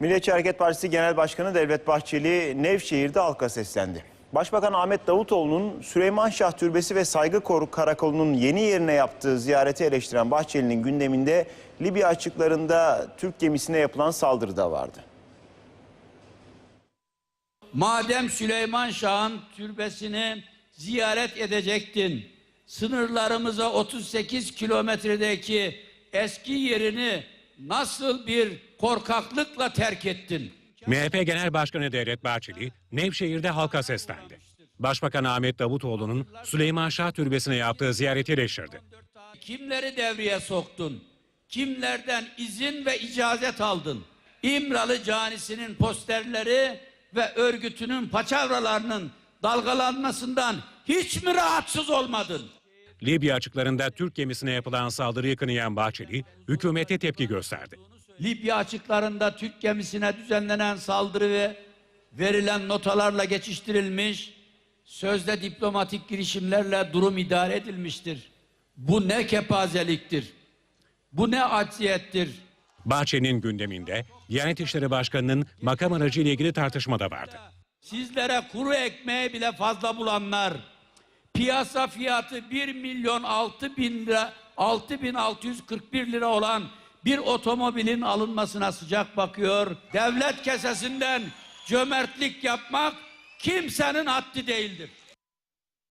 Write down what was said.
Milliyetçi Hareket Partisi Genel Başkanı Devlet Bahçeli Nevşehir'de halka seslendi. Başbakan Ahmet Davutoğlu'nun Süleyman Şah Türbesi ve Saygı Koru Karakolu'nun yeni yerine yaptığı ziyareti eleştiren Bahçeli'nin gündeminde Libya açıklarında Türk gemisine yapılan saldırı da vardı. Madem Süleyman Şah'ın türbesini ziyaret edecektin, sınırlarımıza 38 kilometredeki eski yerini nasıl bir korkaklıkla terk ettin? MHP Genel Başkanı Devlet Bahçeli, Nevşehir'de halka seslendi. Başbakan Ahmet Davutoğlu'nun Süleyman Şah Türbesi'ne yaptığı ziyareti eleştirdi. Kimleri devreye soktun? Kimlerden izin ve icazet aldın? İmralı canisinin posterleri ve örgütünün paçavralarının dalgalanmasından hiç mi rahatsız olmadın? Libya açıklarında Türk gemisine yapılan saldırıyı kınayan Bahçeli, hükümete tepki gösterdi. Libya açıklarında Türk gemisine düzenlenen saldırı ve verilen notalarla geçiştirilmiş, sözde diplomatik girişimlerle durum idare edilmiştir. Bu ne kepazeliktir? Bu ne acziyettir? Bahçeli'nin gündeminde Diyanet İşleri Başkanı'nın makam aracı ile ilgili tartışma da vardı. Sizlere kuru ekmeği bile fazla bulanlar, piyasa fiyatı 1 milyon 6 bin lira, 6 bin 641 lira olan bir otomobilin alınmasına sıcak bakıyor. Devlet kesesinden cömertlik yapmak kimsenin haddi değildir.